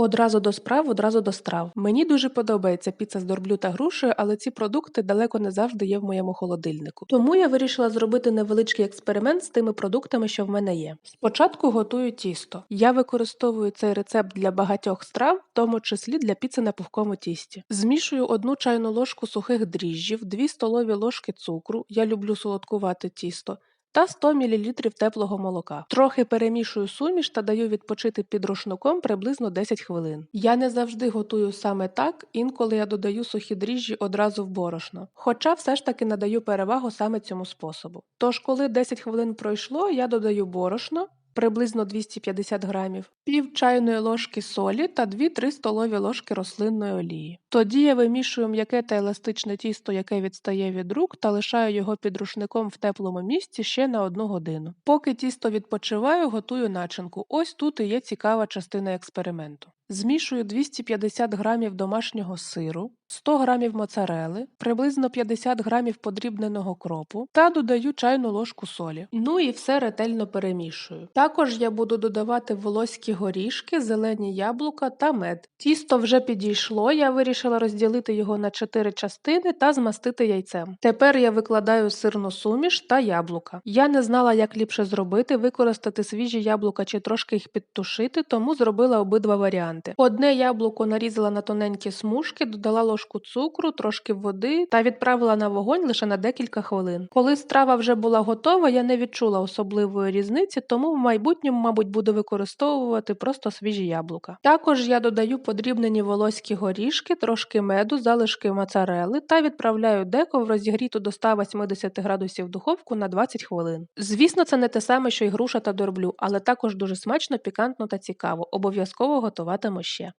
Одразу до справ, одразу до страв. Мені дуже подобається піца з дорблю та грушею, але ці продукти далеко не завжди є в моєму холодильнику. Тому я вирішила зробити невеличкий експеримент з тими продуктами, що в мене є. Спочатку готую тісто. Я використовую цей рецепт для багатьох страв, в тому числі для піци на пухкому тісті. Змішую одну чайну ложку сухих дріжджів, 2 столові ложки цукру. Я люблю солодкувати тісто та 100 мл теплого молока. Трохи перемішую суміш та даю відпочити під рушником приблизно 10 хвилин. Я не завжди готую саме так, інколи я додаю сухі дріжджі одразу в борошно. Хоча все ж таки надаю перевагу саме цьому способу. Тож, коли 10 хвилин пройшло, я додаю борошно. Приблизно 250 грамів, пів чайної ложки солі та 2-3 столові ложки рослинної олії. Тоді я вимішую м'яке та еластичне тісто, яке відстає від рук, та лишаю його під рушником в теплому місці ще на одну годину. Поки тісто відпочиває, готую начинку. Ось тут і є цікава частина експерименту. Змішую 250 грамів домашнього сиру, 100 грамів моцарели, приблизно 50 грамів подрібненого кропу та додаю чайну ложку солі. Ну і все ретельно перемішую. Також я буду додавати волоські горішки, зелені яблука та мед. Тісто вже підійшло, я вирішила розділити його на 4 частини та змастити яйцем. Тепер я викладаю сирну суміш та яблука. Я не знала, як ліпше зробити, використати свіжі яблука чи трошки їх підтушити, тому зробила обидва варіанти. Одне яблуко нарізала на тоненькі смужки, додала ложку цукру, трошки води та відправила на вогонь лише на декілька хвилин. Коли страва вже була готова, я не відчула особливої різниці, тому в майбутньому, мабуть, буду використовувати просто свіжі яблука. Також я додаю подрібнені волоські горішки, трошки меду, залишки моцарели та відправляю деко в розігріту до 180 градусів духовку на 20 хвилин. Звісно, це не те саме, що й груша та дорблю, але також дуже смачно, пікантно та цікаво. Обов'язково готуватиму ще.